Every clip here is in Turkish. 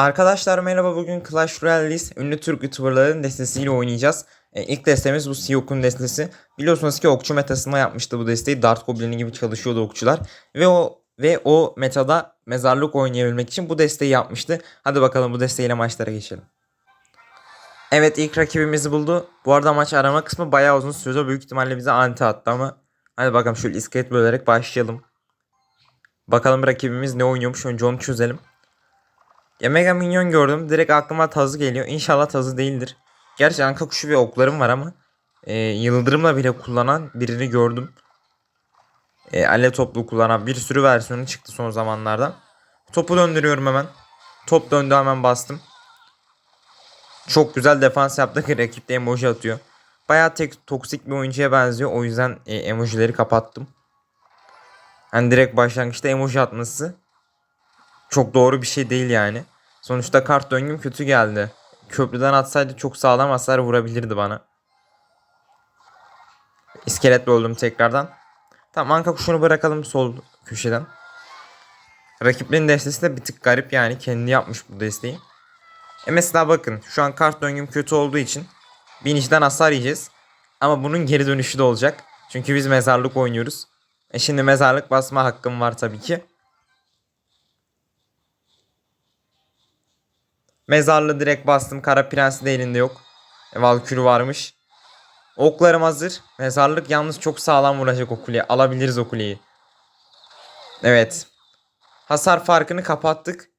Arkadaşlar merhaba bugün Clash Royale'deyiz. Ünlü Türk YouTuber'ların destesiyle oynayacağız. E, ilk destemiz bu Siyok'un destesi. Biliyorsunuz ki okçu metasında yapmıştı bu desteği. Dart Goblin'i gibi çalışıyordu okçular. Ve o ve o metada mezarlık oynayabilmek için bu desteği yapmıştı. Hadi bakalım bu desteğiyle maçlara geçelim. Evet ilk rakibimizi buldu. Bu arada maç arama kısmı bayağı uzun sürdü. Büyük ihtimalle bize anti attı ama. Hadi bakalım şöyle iskelet bölerek başlayalım. Bakalım rakibimiz ne oynuyormuş önce onu çözelim. Ya Mega Minyon gördüm. Direkt aklıma tazı geliyor. İnşallah tazı değildir. Gerçi anka kuşu ve oklarım var ama e, yıldırımla bile kullanan birini gördüm. E, ale toplu kullanan bir sürü versiyonu çıktı son zamanlarda. Topu döndürüyorum hemen. Top döndü hemen bastım. Çok güzel defans yaptık. Rakip de emoji atıyor. Bayağı tek toksik bir oyuncuya benziyor. O yüzden e, emojileri kapattım. Hani direkt başlangıçta emoji atması çok doğru bir şey değil yani. Sonuçta kart döngüm kötü geldi. Köprüden atsaydı çok sağlam hasar vurabilirdi bana. İskeletle öldüm tekrardan. Tamam anka kuşunu bırakalım sol köşeden. Rakiplerin destesi de bir tık garip yani. Kendi yapmış bu desteği. E mesela bakın şu an kart döngüm kötü olduğu için biniciden hasar yiyeceğiz. Ama bunun geri dönüşü de olacak. Çünkü biz mezarlık oynuyoruz. E şimdi mezarlık basma hakkım var tabii ki. Mezarlığı direkt bastım. Kara prensi de elinde yok. E, Valkürü varmış. Oklarım hazır. Mezarlık yalnız çok sağlam vuracak o. Alabiliriz o. Evet. Hasar farkını kapattık.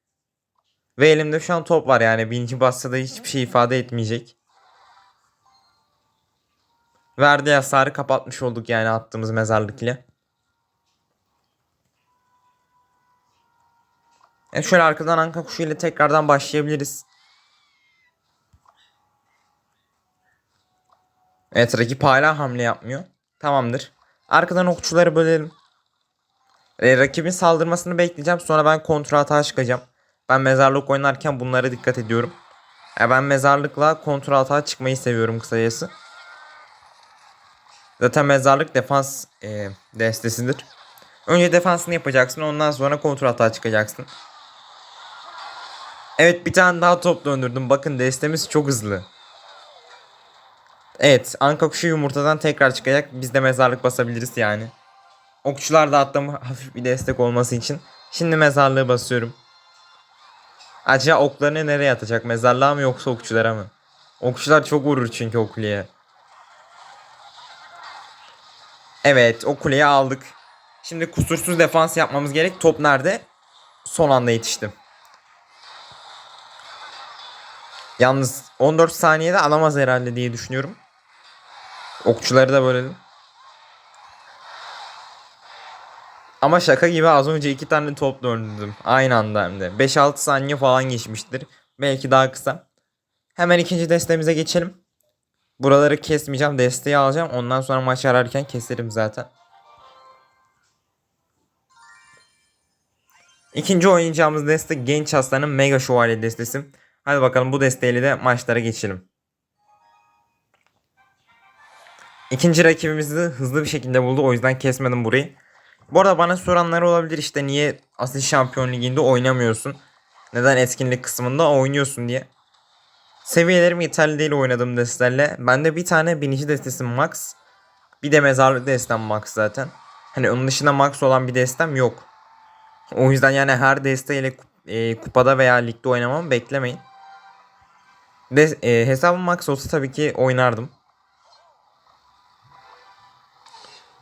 Ve elimde şu an top var yani. Birinci bassa da hiçbir şey ifade etmeyecek. Verdiği hasarı kapatmış olduk yani attığımız mezarlık ile. E şöyle arkadan anka kuşu ile tekrardan başlayabiliriz. Evet rakip hala hamle yapmıyor. Tamamdır. Arkadan okçuları bölelim. E, rakibin saldırmasını bekleyeceğim. Sonra ben kontra atağa çıkacağım. Ben mezarlık oynarken bunlara dikkat ediyorum. E, ben mezarlıkla kontra atağa çıkmayı seviyorum kısacası. Zaten mezarlık defans e, destesidir. Önce defansını yapacaksın. Ondan sonra kontra atağa çıkacaksın. Evet bir tane daha top döndürdüm. Bakın destemiz çok hızlı. Evet anka kuşu yumurtadan tekrar çıkacak. Biz de mezarlık basabiliriz yani. Okçular da attım hafif bir destek olması için. Şimdi mezarlığı basıyorum. Acaba oklarını nereye atacak? Mezarlığa mı yoksa okçulara mı? Okçular çok vurur çünkü o. Evet o aldık. Şimdi kusursuz defans yapmamız gerek. Top nerede? Son anda yetiştim. Yalnız 14 saniyede alamaz herhalde diye düşünüyorum. Okçuları da bölelim. Ama şaka gibi az önce iki tane top döndürdüm. Aynı anda hem de. 5-6 saniye falan geçmiştir. Belki daha kısa. Hemen ikinci destemize geçelim. Buraları kesmeyeceğim. Desteği alacağım. Ondan sonra maç ararken keserim zaten. İkinci oynayacağımız deste Genç Aslan'ın Mega Şövalye destesi. Hadi bakalım bu desteğiyle de maçlara geçelim. İkinci rakibimizi hızlı bir şekilde buldu. O yüzden kesmedim burayı. Bu arada bana soranlar olabilir işte niye Asil Şampiyon Ligi'nde oynamıyorsun? Neden etkinlik kısmında oynuyorsun diye. Seviyelerim yeterli değil oynadığım destelerle. Bende bir tane binici destesi max. Bir de mezarlık destem max zaten. Hani onun dışında max olan bir destem yok. O yüzden yani her desteğiyle e, kupada veya ligde oynamamı beklemeyin. De, e, hesabım max olsa tabii ki oynardım.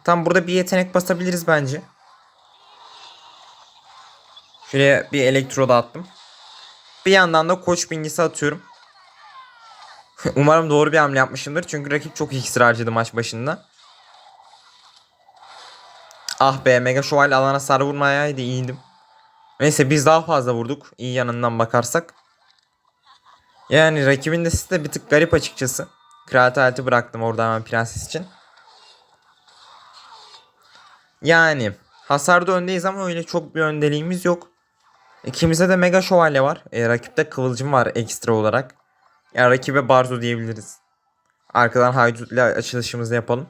Tam burada bir yetenek basabiliriz bence. Şuraya bir elektro da attım. Bir yandan da koç bingisi atıyorum. Umarım doğru bir hamle yapmışımdır. Çünkü rakip çok iksir harcadı maç başında. Ah be mega şövalye alana sarı vurmayaydı iyiydim. Neyse biz daha fazla vurduk. İyi yanından bakarsak. Yani rakibin de de bir tık garip açıkçası. Kraliyet aleti bıraktım orada hemen prenses için. Yani hasarda öndeyiz ama öyle çok bir öndeliğimiz yok. İkimizde de mega şövalye var. E, rakipte kıvılcım var ekstra olarak. Yani rakibe barzo diyebiliriz. Arkadan haydut ile açılışımızı yapalım.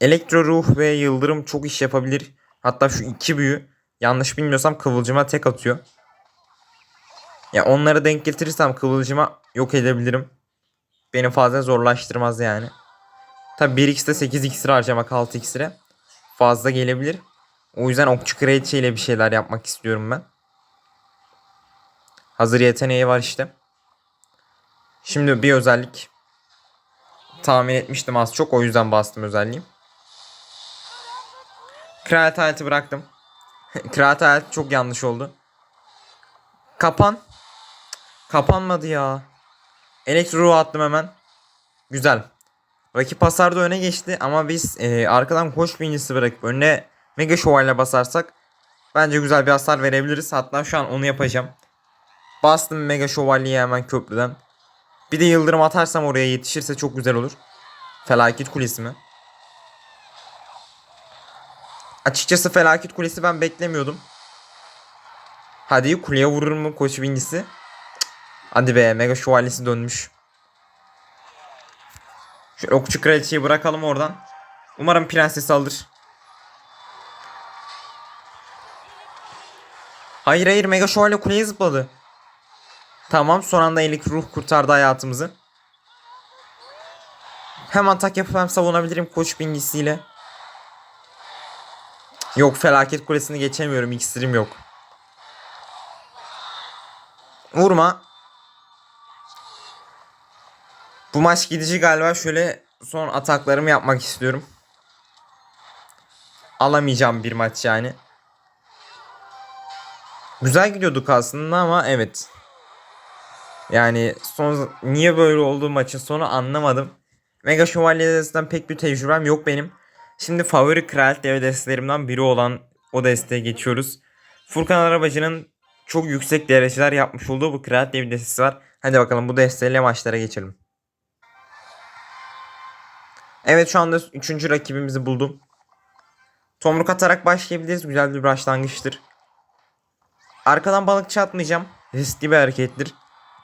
Elektro ruh ve yıldırım çok iş yapabilir. Hatta şu iki büyü yanlış bilmiyorsam kıvılcıma tek atıyor. Ya onları denk getirirsem kıvılcıma yok edebilirim. Beni fazla zorlaştırmaz yani. Tabi 1x'te 8 iksir harcamak 6 iksire fazla gelebilir. O yüzden okçu kraliçe ile bir şeyler yapmak istiyorum ben. Hazır yeteneği var işte. Şimdi bir özellik tahmin etmiştim az çok o yüzden bastım özelliği. Kraliyet hayatı bıraktım. Kraliyet hayatı çok yanlış oldu. Kapan. Kapanmadı ya. Elektro attım hemen. Güzel. Rakip hasarda öne geçti ama biz e, arkadan koş birincisi bırakıp önüne Mega Şövalye basarsak bence güzel bir hasar verebiliriz. Hatta şu an onu yapacağım. Bastım Mega Şövalye'yi hemen köprüden. Bir de yıldırım atarsam oraya yetişirse çok güzel olur. Felaket kulesi mi? Açıkçası felaket kulesi ben beklemiyordum. Hadi kuleye vurur mu koç birincisi? Hadi be Mega Şövalyesi dönmüş. Şu okçu kraliçeyi bırakalım oradan. Umarım prensesi alır. Hayır hayır Mega Şövalye kuleye zıpladı. Tamam son anda elik ruh kurtardı hayatımızı. Hem atak yapıp hem savunabilirim koç bingisiyle. Yok felaket kulesini geçemiyorum iksirim yok. Vurma. Bu maç gidici galiba şöyle son ataklarımı yapmak istiyorum. Alamayacağım bir maç yani. Güzel gidiyorduk aslında ama evet. Yani son niye böyle oldu maçın sonu anlamadım. Mega Şövalye'den pek bir tecrübem yok benim. Şimdi favori kraliyet dev destelerimden biri olan o desteğe geçiyoruz. Furkan Arabacı'nın çok yüksek dereceler yapmış olduğu bu kraliyet dev destesi var. Hadi bakalım bu desteyle maçlara geçelim. Evet şu anda 3. rakibimizi buldum. Tomruk atarak başlayabiliriz. Güzel bir başlangıçtır. Arkadan balıkçı atmayacağım. Riskli bir harekettir.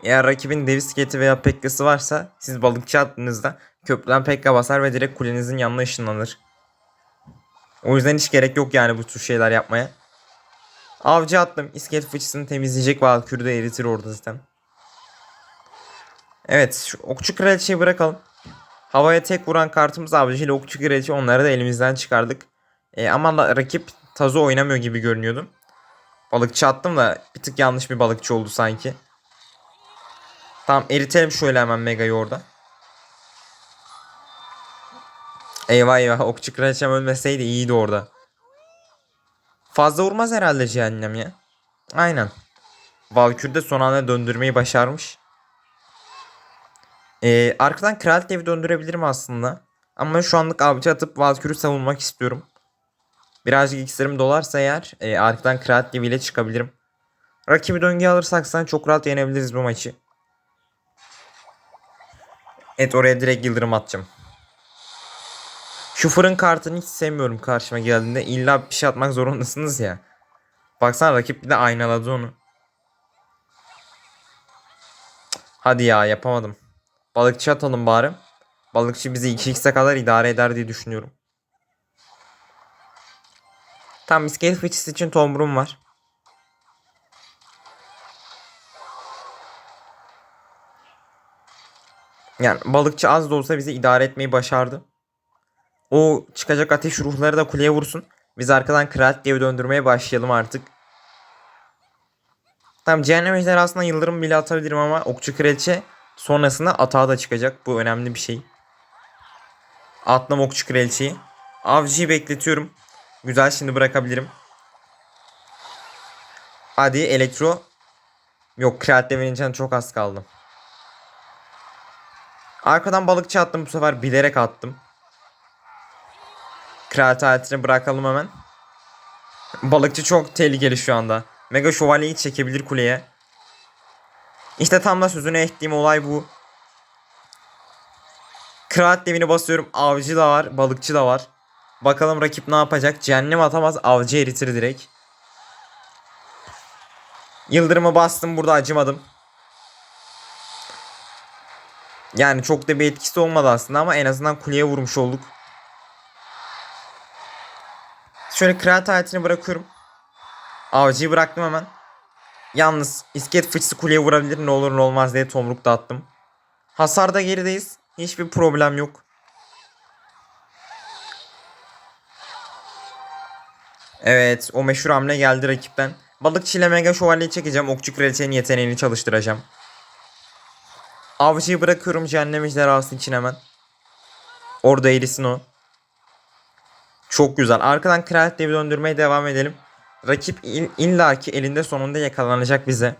Eğer rakibin dev sketi veya pekkası varsa siz balıkçı attığınızda köprüden pekka basar ve direkt kulenizin yanına ışınlanır. O yüzden hiç gerek yok yani bu tür şeyler yapmaya. Avcı attım. İskelet fıçısını temizleyecek Valkür'ü de eritir orada zaten. Evet şu okçu kraliçeyi bırakalım. Havaya tek vuran kartımız avcı ile okçu kraliçe onları da elimizden çıkardık. E, ama rakip tazo oynamıyor gibi görünüyordu. Balıkçı attım da bir tık yanlış bir balıkçı oldu sanki. Tamam eritelim şöyle hemen Mega'yı orada. Eyvah eyvah okçu kraliçem ölmeseydi iyiydi orada. Fazla vurmaz herhalde cehennem ya. Aynen. Valkür de son anda döndürmeyi başarmış. Ee, arkadan kraliyet devi döndürebilirim aslında. Ama şu anlık avcı atıp Valkür'ü savunmak istiyorum. Birazcık iksirim dolarsa eğer e, arkadan kraliyet deviyle çıkabilirim. Rakibi döngüye alırsak sen çok rahat yenebiliriz bu maçı. Evet oraya direkt yıldırım atacağım. Şu fırın kartını hiç sevmiyorum karşıma geldiğinde. İlla bir şey atmak zorundasınız ya. Baksana rakip bir de aynaladı onu. Hadi ya yapamadım. Balıkçı atalım bari. Balıkçı bizi 2x'e kadar idare eder diye düşünüyorum. Tam iskelet fıçısı için tomrum var. Yani balıkçı az da olsa bizi idare etmeyi başardı. O çıkacak ateş ruhları da kuleye vursun. Biz arkadan kraliyet diye döndürmeye başlayalım artık. Tamam cehennem ejderhasına yıldırım bile atabilirim ama okçu kraliçe sonrasında atağa da çıkacak. Bu önemli bir şey. Atlam okçu kraliçeyi. Avcıyı bekletiyorum. Güzel şimdi bırakabilirim. Hadi elektro. Yok devinin canı çok az kaldı. Arkadan balıkçı attım bu sefer bilerek attım. Aletini bırakalım hemen. Balıkçı çok tehlikeli şu anda. Mega şövalyeyi çekebilir kuleye. İşte tam da sözüne ettiğim olay bu. Kraliyet devini basıyorum. Avcı da var. Balıkçı da var. Bakalım rakip ne yapacak. Cehennem atamaz. Avcı eritir direkt. Yıldırımı bastım. Burada acımadım. Yani çok da bir etkisi olmadı aslında ama en azından kuleye vurmuş olduk. Şöyle kraliyet aletini bırakıyorum. Avcıyı bıraktım hemen. Yalnız iskelet fıçısı kuleye vurabilir ne olur ne olmaz diye tomruk da attım. Hasarda gerideyiz. Hiçbir problem yok. Evet o meşhur hamle geldi rakipten. Balıkçı ile mega şövalyeyi çekeceğim. Okçu kraliçenin yeteneğini çalıştıracağım. Avcıyı bırakıyorum cehennem ejderhası için hemen. Orada erisin o. Çok güzel. Arkadan kraliyet devi döndürmeye devam edelim. Rakip il- illaki elinde sonunda yakalanacak bize.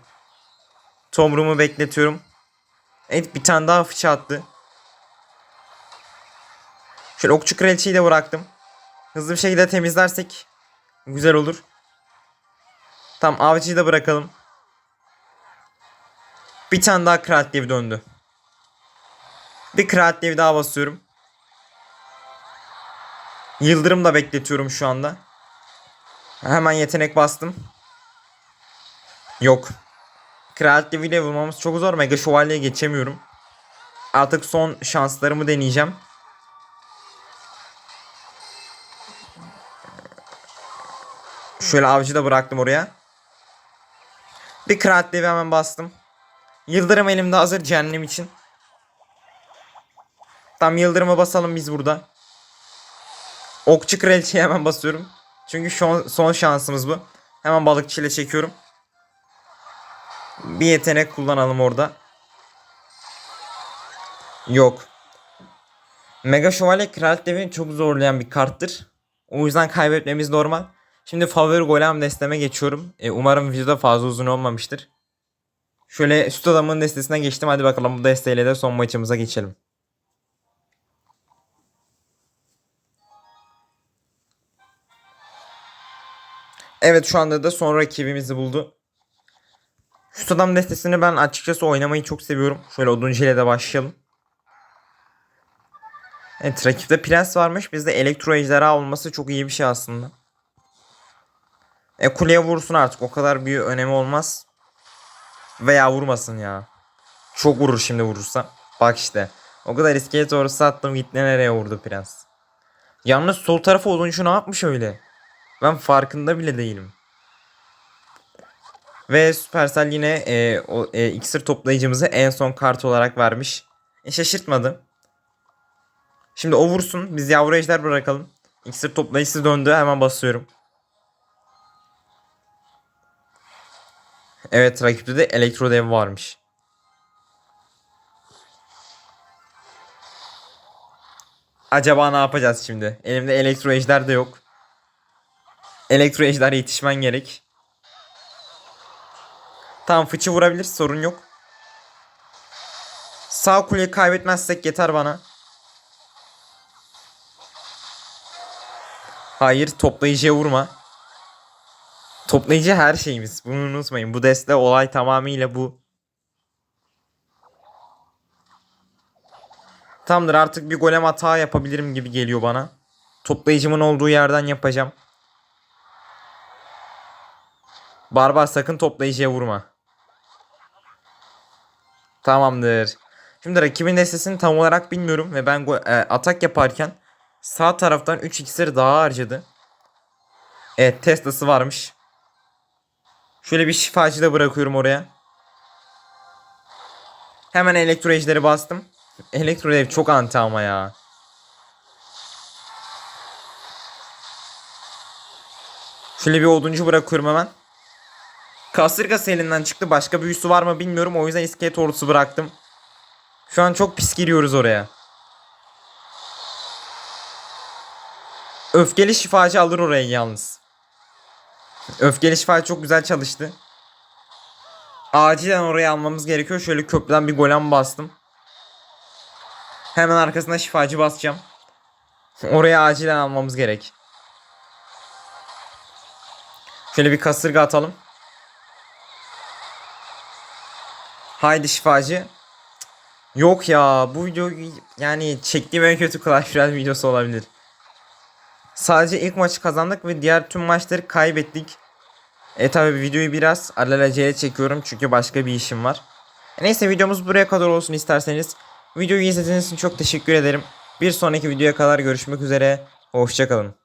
Tomrumu bekletiyorum. Evet bir tane daha fıça attı. Şöyle okçu kraliçeyi de bıraktım. Hızlı bir şekilde temizlersek güzel olur. Tamam avcıyı da bırakalım. Bir tane daha kraliyet devi döndü. Bir kraliyet devi daha basıyorum. Yıldırım da bekletiyorum şu anda. Hemen yetenek bastım. Yok. Kraliyet deviyle vurmamız çok zor. Mega şövalyeye geçemiyorum. Artık son şanslarımı deneyeceğim. Şöyle avcı da bıraktım oraya. Bir devi hemen bastım. Yıldırım elimde hazır cehennem için. Tam yıldırıma basalım biz burada. Okçu kraliçeye hemen basıyorum. Çünkü son, son şansımız bu. Hemen balıkçı ile çekiyorum. Bir yetenek kullanalım orada. Yok. Mega Şövalye Kraliyet Devi'ni çok zorlayan bir karttır. O yüzden kaybetmemiz normal. Şimdi favori golem desteme geçiyorum. E, umarım videoda fazla uzun olmamıştır. Şöyle süt adamın destesine geçtim. Hadi bakalım bu desteğiyle de son maçımıza geçelim. Evet şu anda da son rakibimizi buldu. Şu adam destesini ben açıkçası oynamayı çok seviyorum. Şöyle oduncu ile de başlayalım. Evet rakipte prens varmış. Bizde elektro ejderha olması çok iyi bir şey aslında. E kuleye vursun artık. O kadar bir önemi olmaz. Veya vurmasın ya. Çok vurur şimdi vurursa. Bak işte. O kadar iskelet orası attım gitti nereye vurdu prens. Yalnız sol tarafa oduncu ne yapmış öyle? Ben farkında bile değilim. Ve Supercell yine e, o, e, iksir toplayıcımızı en son kart olarak vermiş. E, şaşırtmadı. Şimdi o vursun. Biz yavru ejder bırakalım. İksir toplayıcısı döndü. Hemen basıyorum. Evet rakipte de elektro dev varmış. Acaba ne yapacağız şimdi? Elimde elektro ejder de yok. Elektro ejder yetişmen gerek. Tamam fıçı vurabilir sorun yok. Sağ kuleyi kaybetmezsek yeter bana. Hayır toplayıcıya vurma. Toplayıcı her şeyimiz. Bunu unutmayın. Bu deste olay tamamıyla bu. Tamamdır artık bir golem hata yapabilirim gibi geliyor bana. Toplayıcımın olduğu yerden yapacağım. Barbar sakın toplayıcıya vurma. Tamamdır. Şimdi rakibin destesini tam olarak bilmiyorum ve ben e, atak yaparken sağ taraftan 3 iksir daha harcadı. Evet Tesla'sı varmış. Şöyle bir şifacı da bırakıyorum oraya. Hemen elektro ejderi bastım. Elektro ev çok anti ama ya. Şöyle bir oduncu bırakıyorum hemen. Kasırgası elinden çıktı. Başka büyüsü var mı bilmiyorum. O yüzden iskelet ordusu bıraktım. Şu an çok pis giriyoruz oraya. Öfkeli şifacı alır orayı yalnız. Öfkeli şifacı çok güzel çalıştı. Acilen oraya almamız gerekiyor. Şöyle köprüden bir golem bastım. Hemen arkasına şifacı basacağım. Oraya acilen almamız gerek. Şöyle bir kasırga atalım. Haydi şifacı. Yok ya bu video yani çektiğim en kötü Clash Royale videosu olabilir. Sadece ilk maçı kazandık ve diğer tüm maçları kaybettik. E tabi videoyu biraz alelacele çekiyorum çünkü başka bir işim var. Neyse videomuz buraya kadar olsun isterseniz. Videoyu izlediğiniz için çok teşekkür ederim. Bir sonraki videoya kadar görüşmek üzere. Hoşçakalın.